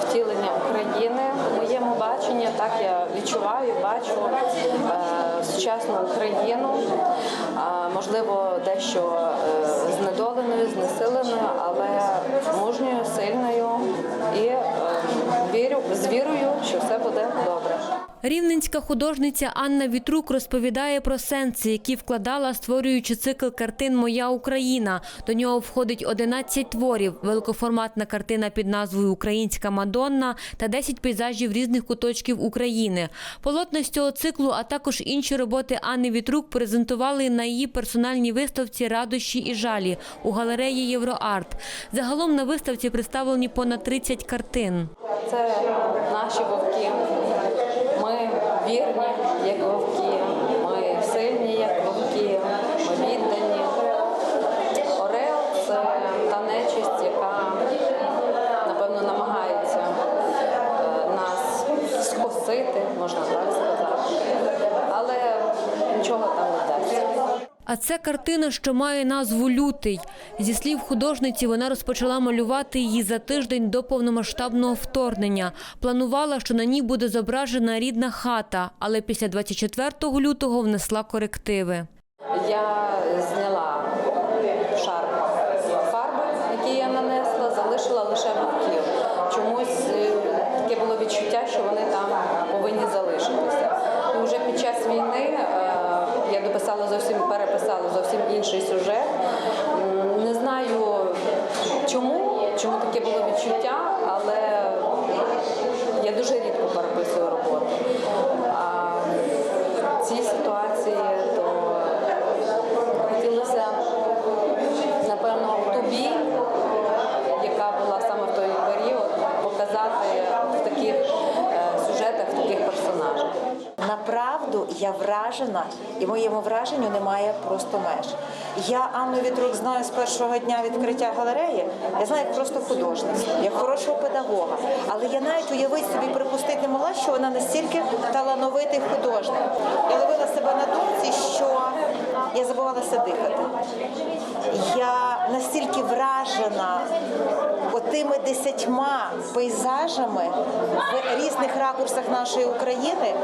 втілення України в моєму баченні. Так я відчуваю, бачу е, сучасну Україну, е, можливо, дещо е, знедоленою, знесиленою, але мужньою, сильною і Рівненська художниця Анна Вітрук розповідає про сенси, які вкладала, створюючи цикл картин Моя Україна. До нього входить 11 творів, великоформатна картина під назвою Українська Мадонна та 10 пейзажів різних куточків України. Полотна з цього циклу, а також інші роботи Анни Вітрук презентували на її персональній виставці Радощі і жалі у галереї Євроарт. Загалом на виставці представлені понад 30 картин. Це наші вовки. Скосити, можна так сказати. Але нічого там не вдасться. А це картина, що має назву Лютий. Зі слів художниці, вона розпочала малювати її за тиждень до повномасштабного вторгнення. Планувала, що на ній буде зображена рідна хата, але після 24 лютого внесла корективи. Я зняла шар фарби, який я нанесла, залишила лише вовків. Чомусь е, таке було відчуття, що вони там повинні залишитися. І вже під час війни е, я дописала зовсім переписала зовсім інший сюжет. Не знаю чому, чому таке було відчуття, але я дуже рідко переписую роботу. Направду я вражена, і моєму враженню немає просто меж. Я Анну Вітрук знаю з першого дня відкриття галереї. Я знаю як просто художницю, як хорошого педагога. Але я навіть уявити собі припустити не могла, що вона настільки талановитий художник. Я ловила себе на думці, що я забувалася дихати. Я настільки вражена отими десятьма пейзажами в різних ракурсах нашої України,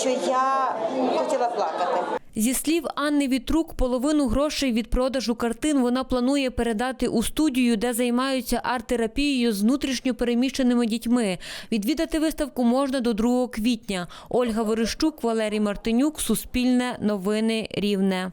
що я хотіла плакати. Зі слів Анни Вітрук, половину грошей від продажу картин вона планує передати у студію, де займаються арт-терапією з внутрішньо переміщеними дітьми. Відвідати виставку можна до 2 квітня. Ольга Верещук, Валерій Мартинюк, Суспільне, Новини Рівне.